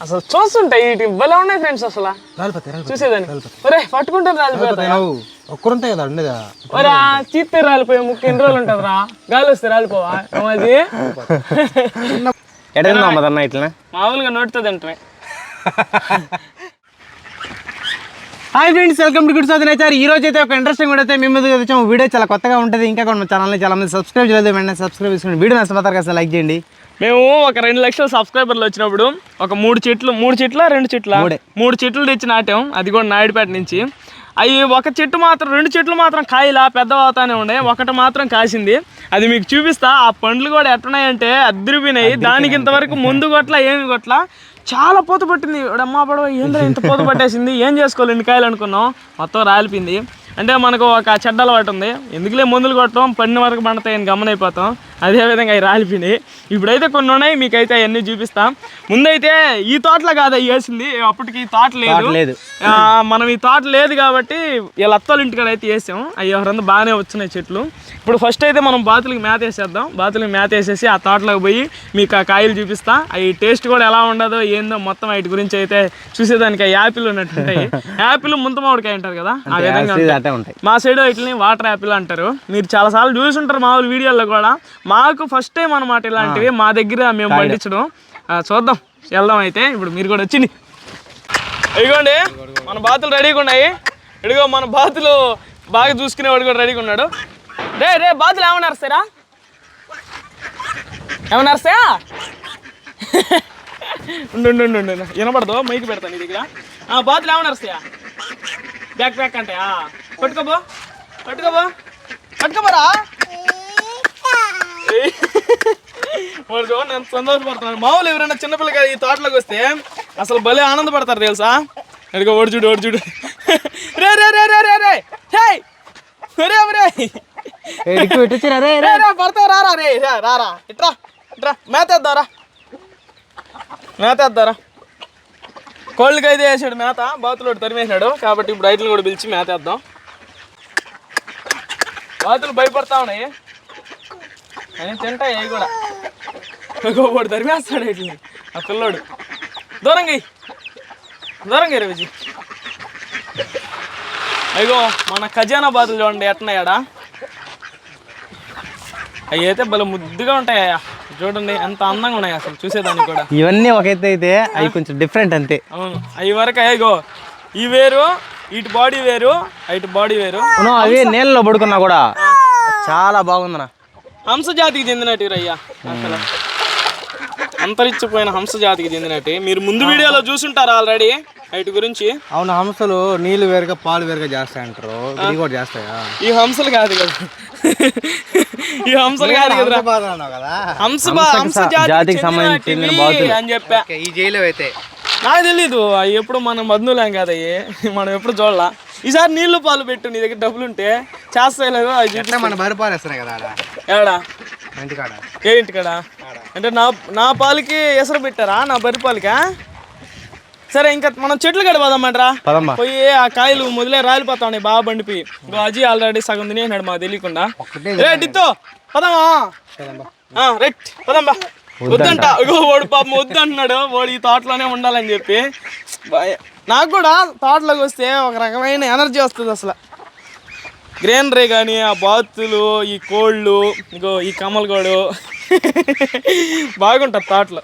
అసలు చూస్తుంటాయి ఇటు భలే ఉన్నాయి ఫ్రెండ్స్ అసలు. రాలిపోతాయి చూసేదాన్ని. ఒరే పట్టుకుంటే రాలిపోతాయి నువ్వు ఒక్కరుంటాయి కదా ఉండేదా ఒరా చీత్తే రాలిపోయి ముక్కు ఎన్ని రోజులు ఉంటుంది రా? గాలి వస్తే రాలిపోవా అది ఎడన్నా అమ్మదన్న ఇట్లా మామూలుగా నోటితో తింటమే. Hi friends welcome to good sir nature ఈ రోజు అయితే ఒక ఇంట్రెస్టింగ్ కూడా అయితే మీ ముందుకు వచ్చాము. వీడియో చాలా కొత్తగా ఉంటుంది. ఇంకా కొన్ని ఛానల్ని చాలా మంది సబ్స్క్రైబ్ చేయలేదు. వెంటనే సబ్స్క్రైబ్ చేసుకోండి వీడియో నష్టపోతారు కదా లైక్ చేయండి. మేము ఒక రెండు లక్షల సబ్స్క్రైబర్లు వచ్చినప్పుడు ఒక మూడు చెట్లు మూడు చెట్ల రెండు చెట్ల? మూడే. చెట్లు తెచ్చి నాటాం. అది కూడా నాయుడుపేట నుంచి. అవి ఒక చెట్టు మాత్రం రెండు చెట్లు మాత్రం కాయలా పెద్ద అవుతానే ఉండే. ఒకటి మాత్రం కాసింది. అది మీకు చూపిస్తా. ఆ పండ్లు కూడా ఎట్టున్నాయంటే అద్దరిపోయినాయి దానికి ఇంతవరకు ముందు కొట్ల ఏమి కొట్ల? చాలా పూత పట్టింది. అమ్మ పడవ ఏంటో ఇంత పూత పట్టేసింది? ఏం చేసుకోవాలి? ఎన్ని కాయలు అనుకున్నాం? మొత్తం రాలిపోయింది. అంటే మనకు ఒక చెడ్డ అలవాటు ఉంది. ఎందుకులే మందులు కొట్టడం? పడిన వరకు పండుతాయని గమనైపోతాం. అదేవిధంగా అవి రాలిపోయినాయి. ఇప్పుడైతే కొన్ని ఉన్నాయి మీకైతే అవన్నీ చూపిస్తాం. ముందైతే ఈ తోటలో కాదు అవి వేసింది. అప్పటికి ఈ తోట లేదు. మనం ఈ తోట లేదు కాబట్టి వీళ్ళ అత్తోళ్ళ ఇంటికాడ అయితే వేసాం. అవి ఎవరంతా బాగానే వచ్చినాయి చెట్లు. ఇప్పుడు ఫస్ట్ అయితే మనం బాతులకి మేత వేసేద్దాం. బాతులకి మేత వేసేసి ఆ తోటలోకి పోయి మీకు ఆ కాయలు చూపిస్తా. అవి టేస్ట్ కూడా ఎలా ఉండదో ఏందో మొత్తం వాటి గురించి అయితే చూసేదానికి యాపిల్ ఉన్నట్టు ఉంటాయి. యాపిల్ ముంత మామిడికాయ అంటారు కదా ఆ విధంగా మా సైడ్ వీటిని వాటర్ యాపిల్ అంటారు. మీరు చాలా సార్లు చూసుంటారు మామూలు వీడియోలో కూడా. మాకు ఫస్ట్ టైం అనమాట ఇలాంటివి. మా దగ్గర మేము పండించడం. చూద్దాం. వెళ్దాం అయితే. ఇప్పుడు మీరు కూడా వచ్చింది. ఇదిగోండి మన బాతులు రెడీగా ఉన్నాయి. ఇదిగో మన బాతులు బాగా చూసుకునేవాడు కూడా రెడీగా ఉన్నాడు. రే రే బాతులు ఏమన్నా అరుస్తారా? ఏమన్నా అరుస్తాయా? ఉండు వినపడదు. మైకి పెడతాను నీ దగ్గర ఆ, బాతులు ఏమన్నా అరుస్తాయా? బ్యాక్ బ్యాక్ అంటే ఆ, పట్టుకోబో పట్టుకోబో పట్టుకోబోరా వాడు చూడండి ఎంత సంతోషపడుతున్నాడు మామూలు ఎవరైనా చిన్నపిల్లగా ఈ తోటలోకి వస్తే అసలు భలే ఆనందపడతారు తెలుసా? అడిగో ఓడి చూడు ఓడి చూడు. రే రే రే రే రే రే. హే రే రే పెట్టొచ్చారా రే. రే రే పడతావు రారా రే రా. రారా ఇట్రా ఇట్రా. మేతేద్దారా. మేతేద్దారా. కోళ్ళకి అయితే వేసాడు మేత బాతులు తరిమేసాడు కాబట్టి ఇప్పుడు రైతులు కూడా పిలిచి మేతేద్దాం. బాతులు భయపడతా ఉన్నాయి. అని తింటాయి అవి కూడా. ఒకటి తరిమేస్తాడు వీటిని ఆ పిల్లోడు. దూరంగా ఇయ్యి. దూరంగా ఇరు విజయ్ అయ్యో మన ఖజానా బాతులు చూడండి ఎట్టున్నాయాడా అవి అయితే భలే ముద్దుగా ఉంటాయి చూడండి ఎంత అందంగా ఉన్నాయి అసలు చూసేదానికి కూడా. ఇవన్నీ ఒక అయితే అవి కొంచెం డిఫరెంట్ అంతే. అవును. అవి వరకు అయ్యో ఈ వేరు ఇటు బాడీ వేరు ఇటు బాడీ వేరు. అవి నీళ్ళలో పడుకున్నా కూడా. చాలా బాగుందన్న. హంస జాతికి చెందినట్టు అయ్యా అసలు. అంతరించిపోయిన హంస జాతికి చెందినట్టు. మీరు ముందు వీడియోలో చూసుంటారు ఆల్రెడీ వీటి గురించి? అవును హంసలు నీళ్ళు వేరుగా పాలు వేరుగా చేస్తాయి అంటారు ఇది కూడా చేస్తాయా? ఈ హంసలు కాదు కదా. ఈ హంసలు కాదు కదా. హంస బా- హంస జాతికి బాతులు. అని చెప్పా. ఈ జైలు అయితే. నాకు తెలీదు. అవి ఎప్పుడు మనం బంధువులేం కదా అవి మనం ఎప్పుడు చూడాల. ఈసారి నీళ్ళు పాలు పెట్టు నీ దగ్గర డబ్బులు ఉంటే చేస్తాయి లేదు అవి మన బరి పాలు వేస్తున్నాయి కదా ఏడా? ఏ ఇంటికాడ? అంటే నా నా పాలకి ఎసరు పెట్టారా? నా బరి పాలకా? సరే ఇంకా మనం చెట్లు కడిపోదామంటరా పదమ్మా. పోయి ఆ కాయలు మొదలే రాలిపోతా ఉన్నాయి బాగా బండిపోయి ఇంకో అజీ ఆల్రెడీ సగం తినేసినాడు మాకు తెలియకుండా. రే డిత్తో పదమా రైట్ పదమ్మా. వద్దంట. ఇగో వాడు పాపం వద్దంటున్నాడు వాడు ఈ తోటలోనే ఉండాలని చెప్పి. నాకు కూడా తోటలోకి వస్తే ఒక రకమైన ఎనర్జీ వస్తుంది అసలు. గ్రీనరీ కానీ ఆ బాతులు ఈ కోళ్ళు ఇగో ఈ కమలగోడు. బాగుంటుంది తోటలో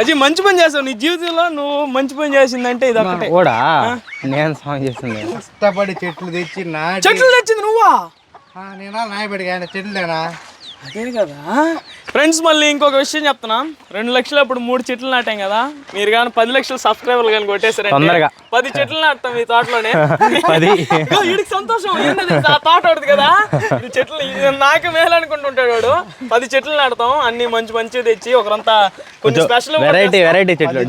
అది మంచి పని చేసావు. నీ జీవితంలో నువ్వు మంచి పని చేసిందంటే ఇది ఒకటే. కూడా నేను సాంగ్ చేస్తుంది కష్టపడి చెట్లు తెచ్చి నాటి చెట్లు తెచ్చింది నువ్వా? నేనా? నాయబడి చెట్లేనా? అదే కదా. ఫ్రెండ్స్ మళ్ళీ ఇంకొక విషయం చెప్తున్నా. రెండు లక్షలు అప్పుడు మూడు చెట్లు నాటాం కదా. మీరు కానీ పది లక్షలు సబ్స్క్రైబర్లు కానీ కొట్టేశారంటే తొందరగా. పది చెట్లు నాటుతాం ఈ తోటలోనే. వీడికి సంతోషం. ఆ తోట వాడిది కదా. ఈ చెట్లు నాకు మేలు అనుకుంటుంటాడు వాడు. పది చెట్లు నాటుతాం. అన్ని మంచి మంచి తెచ్చి ఒకరంతా కొన్ని స్పెషల్ వెరైటీ వెరైటీ చెట్లు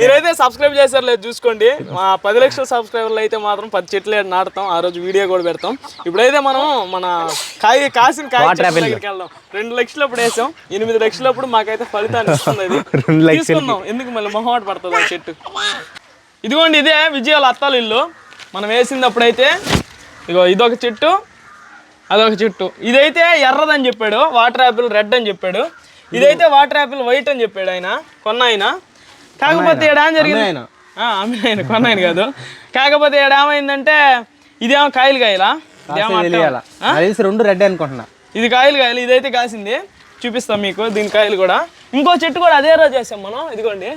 మీరైతే సబ్స్క్రైబ్ చేశారు లేదు చూసుకోండి. మా పది లక్షల సబ్స్క్రైబర్లు అయితే మాత్రం పది చెట్లు నాటుతాం. ఆ రోజు వీడియో కూడా పెడతాం. ఇప్పుడైతే మనం మన కాయ కాసిన కాయ వెళ్దాం. రెండు లక్షలు అప్పుడు వేసాం. ఎనిమిది లక్షలు అప్పుడు మాకైతే ఫలితాన్ని ఇస్తుంది లక్షలకి. తీసుకుందాం. ఎందుకు మళ్ళీ మొహమాట పడుతుంది ఆ చెట్టు? ఇదిగోండి ఇదే విజయాల అత్తాల ఇల్లు. మనం వేసింది అప్పుడైతే ఇదిగో ఇదొక చెట్టు అదొక చెట్టు. ఇదైతే ఎర్రదని చెప్పాడు వాటర్ యాపిల్ రెడ్ అని చెప్పాడు. ఇదైతే వాటర్ యాపిల్ వైట్ అని చెప్పాడు ఆయన కొన్న ఆయన. కాకపోతే ఇక్కడ ఏం జరిగింది. అమ్మాయన. ఆ, అమ్మాయన కొన్నాయన కాదు. కాకపోతే ఇక్కడ ఏమైందంటే ఇదేమో కాయలు కాయలా? రెండు రెడ్ అనుకుంటున్నా. ఇది కాయలు కాయలు ఇదైతే కాసింది. చూపిస్తాం మీకు దీని కాయలు కూడా. ఇంకో చెట్టు కూడా అదే రోజు చేసాం మనం. ఇదిగోండి.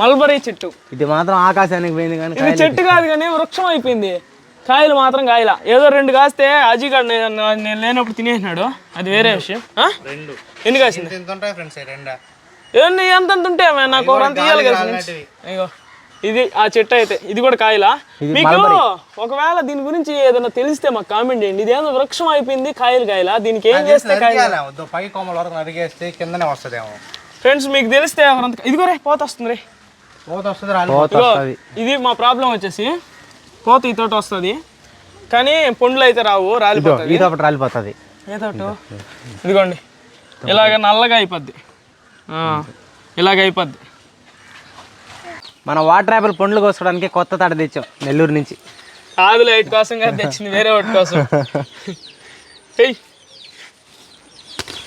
మల్బరీ చెట్టు. ఇది మాత్రం ఆకాశానికి పోయింది కానీ ఇది చెట్టు కాదు కానీ వృక్షం అయిపోయింది. కాయలు మాత్రం కాయల. ఏదో రెండు కాస్తే అజీగాడు నేను నేను లేనప్పుడు తినేసినాడు. అది వేరే విషయం. ఎన్ని కాసింది? ఎంత ఉంటాయి ఫ్రెండ్స్ రెండా? ఎన్ని ఎంత ఎంత ఉంటే మే, నాకు ఇయ్యాలి కదా. ఇగో. ఇది ఆ చెట్టు అయితే ఇది కూడా కాయలా? మీకు ఒకవేళ దీని గురించి ఏదైనా తెలిస్తే మాకు కామెంట్ చేయండి. ఇదేదో వృక్షం అయిపోయింది కాయలు కాయలా? దీనికి ఏం చేస్తే కాయలు? పై కొమ్మల వరకు నరిగేస్తే కిందనే వస్తుందేమో. ఫ్రెండ్స్ మీకు తెలిస్తే ఒకరంత ఇదిగో రే పోత వస్తుంది. రే ఇది మా ప్రాబ్లం వచ్చేసి పోత ఈ తోట వస్తుంది. కానీ పండ్లు అయితే రావు రాలిపోతుంది. రాలిపోతుంది. ఏ తోట? ఇదిగోండి. ఇలాగ నల్లగా అయిపోద్ది. ఆ, ఇలాగ అయిపోద్ది. మన వాటర్ యాపిల్ పండ్లు కోసుకోవడానికి కొత్త తాట తెచ్చాం నెల్లూరు నుంచి. కాదు లైట్ కోసం కాదు తెచ్చింది వేరే వాటి కోసం. ఏయ్.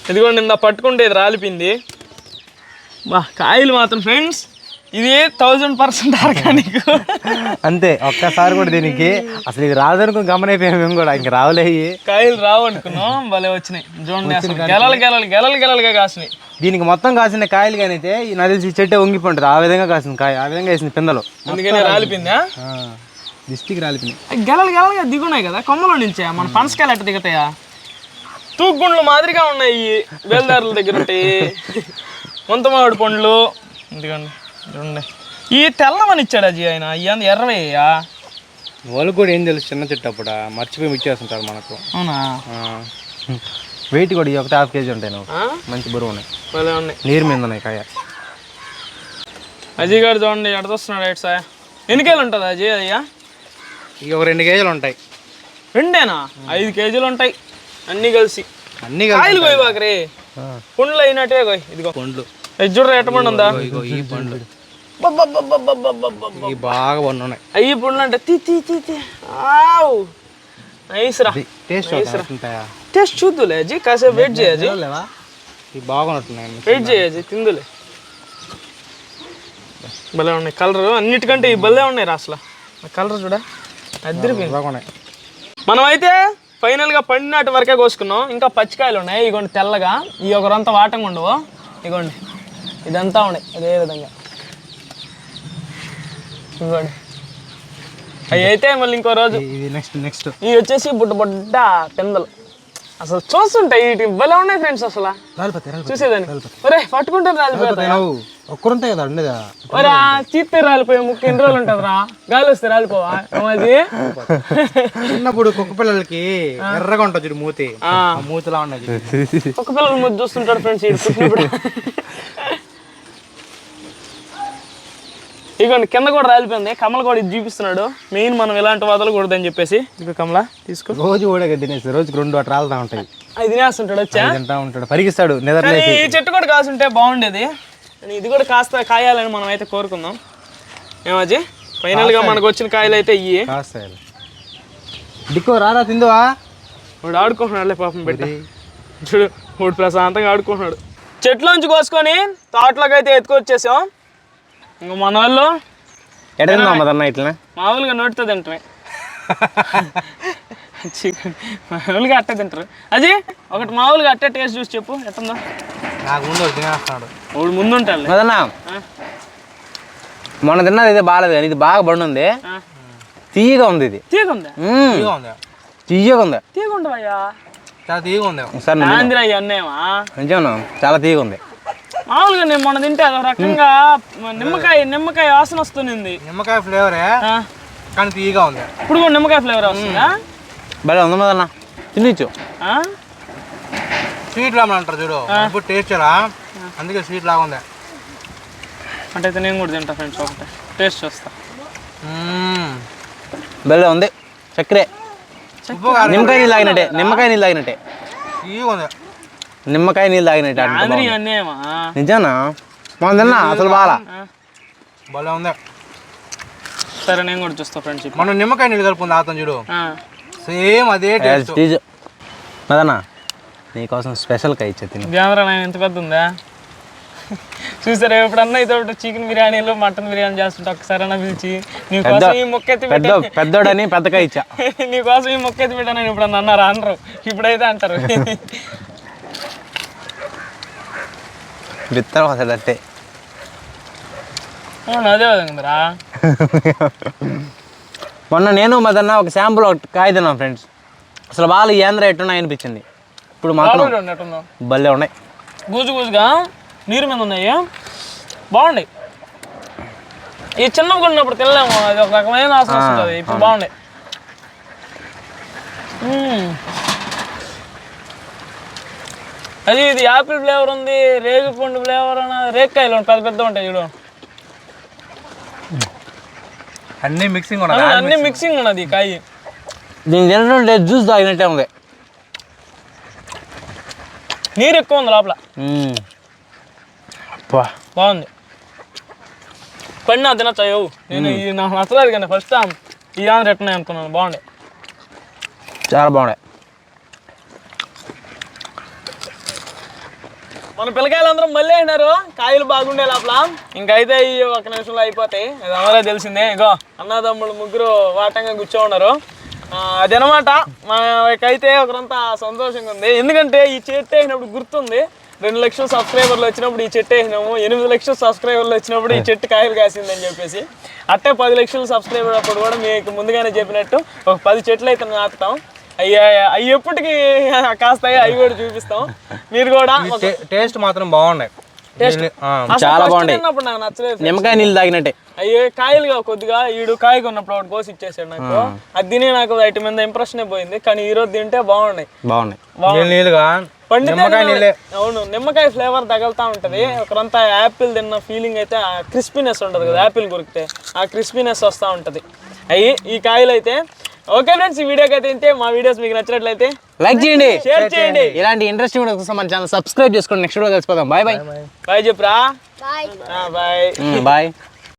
ఇదిగోండి ఇందా పట్టుకుంటే ఇది రాలిపోయింది. బా కాయలు మాత్రం ఫ్రెండ్స్ ఇది థౌజండ్ పర్సెంట్ ఆర్గానిక్ అంతే ఒక్కసారి కూడా దీనికి అసలు ఇది రాదనుకుని గమనైపోయాం మేము కూడా ఇంక రావులే. కాయలు రావు అనుకున్నాం భలే వచ్చినాయి. చూడండి అసలు గెలలు గెలలు గెలలు గెలలుగా కాసినాయి. దీనికి మొత్తం కాసిన కాయలు కానీ అయితే ఈ నది తెలిసి చెట్టే వంగిపోంటుంది ఆ విధంగా కాసింది కాయ ఆ విధంగా వేసింది పిందలు. అందుకనే రాలిపోయిందా? దిష్టికి రాలిపోయింది గెలలు గెలలుగా దిగున్నాయి కదా కొమ్మలో నుంచే? మన పనసకాయలు ఎట్ట దిగుతాయా? తూగుండ్లు మాదిరిగా ఉన్నాయి బేల్దారుల దగ్గర ఉంటాయి ముంతమావిడి పండ్లు. చూడండి ఈ తెల్లవని ఇచ్చాడు అజీ ఆయన? ఇవన్నీ ఎర్రవయ్యా వాళ్ళకి కూడా ఏం తెలుసు చిన్న చెట్టు అప్పుడు. మర్చిపోయి ఇచ్చేస్తుంటారు మనకు. అవునా? వెయిట్ కూడా ఈ ఒకటి హాఫ్ కేజీ ఉంటాయి నువ్వు? మంచి బరువు ఉన్నాయి. భలే ఉన్నాయి. నీరు మీద ఉన్నాయి కాయ. అజయ్ గారు చూడండి ఎడతొస్తున్నాడు ఎట్ సాయ ఎన్ని కేజీలు ఉంటుంది అజయ్ అయ్యా ఇక ఒక రెండు కేజీలు ఉంటాయి. రెండేనా? ఐదు కేజీలు ఉంటాయి. అన్నీ కలిసి. అన్ని కాయలు కోయి బాకరే పండ్లు అయినట్టే కోయ్. ఇదిగో. పండ్లు. చూడరా ఎట్టమండి ఉందా? ఈ పండ్లు. బాగా పండు ఉన్నాయి. అయ్యి పండ్లు అంటే తీ తీ తీ తీ. ఆవ్. నైస్ రా. టేస్ట్ చూద్దులే అజీ కాసేపు వెయిట్ చేయజీ లేవా? ఇవి బాగున్నట్టున్నాయి వెయిట్ చేయజీ తిందులే. భలే ఉన్నాయి. కలర్ అన్నిటికంటే ఈ భలే ఉన్నాయి అసలు. కలర్ చూడ? అద్దరిపోయింది బాగున్నాయి. మనం అయితే ఫైనల్గా పండినట్టు వరకే కోసుకున్నాం. ఇంకా పచ్చికాయలు ఉన్నాయి. ఇగోండి తెల్లగా. ఈ ఒకరంతా వాటంగా ఉండవు. ఇగోండి. ఇదంతా ఉన్నాయి. అదే విధంగా. ఇగోండి. అవి అయితే మళ్ళీ ఇంకో రోజు. ఇది నెక్స్ట్ నెక్స్ట్ ఇవి వచ్చేసి బుడ్డ బుడ్డ పిందలు. అసలు చూస్తుంటాయి వీటి భలే ఉన్నాయి ఫ్రెండ్స్ అసలు. చూసేదాన్ని. ఒరే పట్టుకుంటారు రాలిపోతాయి ఒక్కరుంటాయి కదా ఉండేదా? ఒరా చీత్తే రాలిపోయి ముక్కు ఎన్ని రోజులు ఉంటుందిరా? గాలి వస్తే రాలిపోవా? అది చిన్నప్పుడు కుక్క పిల్లలకి ఎర్రగా ఉంటుంది మూతి. మూతిలా ఉన్నది ఒక పిల్లలు ముద్దు చూస్తుంటాడు ఫ్రెండ్స్ ఇగోండి కింద కూడా రాలిపోయింది. కమల కూడా ఇది చూపిస్తున్నాడు. మెయిన్ మనం ఇలాంటి వదలకూడదని చెప్పేసి. ఇదిగో కమల తీసుకో. రోజు కూడా తినేసి రోజుకి రెండు అటు రాలుతా ఉంటాయి. అది తినేస్తుంటాడు వచ్చా? తింటా ఉంటాడు. పరిగిస్తాడు ఈ చెట్టు కూడా కాసుంటే బాగుండేది. ఇది కూడా కాస్త కాయాలని మనం అయితే కోరుకుందాం ఏమజీ ఫైనల్గా మనకు వచ్చిన కాయలు అయితే ఇయ్యి. కాస్తాయి. దిక్కో రాదా తిందువా? వాడు ఆడుకుంటున్నాడులే పాపం బిడ్డ. చూడు వాడు ప్రశాంతంగా ఆడుకుంటున్నాడు. చెట్లోంచి కోసుకొని తోటలోకి అయితే ఎత్తుకొచ్చేసాం. ఇంకా మన వాళ్ళు ఎడ తిందాం మదన్న ఇట్లా మామూలుగా నోటితో తింటమే. చికెన్ మామూలుగా అట్టే తింటారు. అది ఒకటి మామూలుగా అట్టే టేస్ట్ చూసి చెప్పు ఎట్టుందో? నాకు ముందు తినేస్తున్నాడు వాడు ముందు ఉంటాడు మొన్న తిన్నది ఇదే బాగాలేదు కానీ ఇది బాగా బండుంది తీయగా ఉంది ఇది. తీగుందా మ్మ్. తీయగా ఉంది? తీగుండవయ్యా చాలా తీయగా ఉంది? ఒకసారి ఆంధ్ర అన్నేమా? నిజం చాలా తీయగా ఉంది. మామూలుగా నేను మొన్న తింటే అదో రకంగా నిమ్మకాయ నిమ్మకాయ వాసన వస్తుంది నిమ్మకాయ ఫ్లేవరే? కానీ తీయగా ఉంది. ఇప్పుడు కూడా నిమ్మకాయ ఫ్లేవర్ వస్తుందా? భలే ఉంది మదన్న. తినచ్చు. ఆ? స్వీట్ రామన్ అంటారు చూడు. ఇప్పుడు టేస్ట్ రా అందుకే స్వీట్ లాగా ఉంది. అంటే అయితే నేను కూడా తింటా ఫ్రెండ్స్ ఒకటే. టేస్ట్ చూస్తా. భలే ఉంది. చక్కరే. నిమ్మకాయ నీళ్ళు తాగినట్టే. నిమ్మకాయ నీళ్ళు తాగినట్టే. తీయగా ఉంది. నిమ్మకాయ నీళ్ళు తాగినట్టే నిజానా? మనం తిన్నా అసలు బాగా. భలే ఉంది. సరే నేను కూడా చూస్తా ఫ్రెండ్స్ మనం నిమ్మకాయ నీళ్ళు కలుపుకుంది ఆతం చూడు. సేమ్ అదే టేస్ట్ మదన్న నీకోసం స్పెషల్ కాయ ఇచ్చే తిను. ఎంత పెద్ద ఉందా? చూసారా ఎప్పుడన్నా అయితే చికెన్ బిర్యానీలు మటన్ బిర్యానీ చేస్తుంటే ఒక్కసారైనా పిలిచి నీకోసం ఈ మొక్క ఎత్తి పెద్ద పెద్దోడని పెద్దగా ఇచ్చా. నీకోసం ఈ మొక్క ఎత్తి పెట్టానని ఇప్పుడు అన్నారు? అనరు. ఇప్పుడైతే అంటారు. విత్తనం అసలు అట్టే అదే విధంగా మొన్న నేను మదన్న ఒక శాంపుల్ ఒకటి కాయ తిన్నాం ఫ్రెండ్స్ అసలు వాళ్ళు ఏంద్ర ఎట్టున్నాయి అనిపించింది. ఇప్పుడు మాత్రం భలే ఉన్నాయి. గూజు గూజుగా నీరు మీద ఉన్నాయి. బాగున్నాయి ఈ చిన్నగా ఉన్నప్పుడు తినలేము అది ఒక రకమైన వస్తుంది. ఇప్పుడు బాగున్నాయి. అది ఇది యాపిల్ ఫ్లేవర్ ఉంది రేగు పండు ఫ్లేవర్ అని రేక్కాయలు ఉన్నాయి, పెద్ద పెద్ద ఉంటాయి చూడు. అన్ని మిక్సింగ్ అన్ని- ఉన్నది అన్ని మిక్సింగ్ ఉన్నది ఈ కాయ. దీని తినడం లేదు జ్యూస్ తాగినట్టే ఉంది. నీరు ఎక్కువ ఉంది లోపల. బాగుంది. పడినా తినచ్చా నేను ఇది నాకు నచ్చలేదు కానీ ఫస్ట్ టైం ఈ ఆంధ్ర ఎట్టున్నాయి అనుకున్నాను బాగుండే. చాలా బాగున్నాయి. మన పిల్లకాయలందరూ మళ్ళీ అయినారు కాయలు బాగుండే లోపల. ఇంకైతే ఈ ఒక నిమిషంలో అయిపోతాయి. అది అందరూ తెలిసిందే. ఇగో అన్నదమ్ముడు ముగ్గురు వాటంగా కూర్చో ఉన్నారు అదనమాట. మనకైతే ఒకరంతా సంతోషంగా ఉంది. ఎందుకంటే ఈ చెట్టు వేసినప్పుడు గుర్తుంది. రెండు లక్షల సబ్స్క్రైబర్లు వచ్చినప్పుడు ఈ చెట్టు వేసినాము ఎనిమిది లక్షల సబ్స్క్రైబర్లు వచ్చినప్పుడు ఈ చెట్టు కాయలు కాసిందని చెప్పేసి. అట్టే పది లక్షల సబ్స్క్రైబర్ అప్పుడు కూడా మీకు ముందుగానే చెప్పినట్టు ఒక పది చెట్లు అయితే నాటుతాం. అయ్యి అవి ఎప్పటికీ కాస్తాయి అవి కూడా చూపిస్తాం. మీరు కూడా టేస్ట్ మాత్రం బాగున్నాయి. చాలా. తిన్నప్పుడు నాకు నచ్చలేదు నిమ్మకాయ నీళ్ళు తాగినట్టే. అయ్యే కాయలుగా కొద్దిగా ఈడు కాయ కొన్నప్పుడు ఒకటి కోసి ఇచ్చేసాడు నాకు. అది తిని నాకు వాటి మీద ఇంప్రెషన్ పోయింది కానీ ఈ రోజు తింటే బాగున్నాయి. బాగున్నాయి. నీళ్ళుగా? అవును నిమ్మకాయ ఫ్లేవర్ తగులుతా ఉంటది. ఒకరంతా యాపిల్ తిన్న ఫీలింగ్ అయితే ఆ క్రిస్పీనెస్ ఉంటది కదా యాపిల్ కొరికితే ఆ క్రిస్పీనెస్ వస్తూ ఉంటది. అయ్యి ఈ కాయలు అయితే ఓకే ఫ్రెండ్స్ ఈ వీడియోకి అయితే ఇంతే. మా వీడియోస్ మీకు నచ్చినట్లయితే లైక్ చేయండి. షేర్ చేయండి. ఇలాంటి ఇంట్రెస్టింగ్ వీడియోస్ కోసం మన ఛానల్ సబ్స్క్రైబ్ చేసుకోండి. నెక్స్ట్ వీడియో కలిసిపోదాం. బాయ్ బాయ్ బాయ్ చెప్పురా బాయ్ బాయ్ బాయ్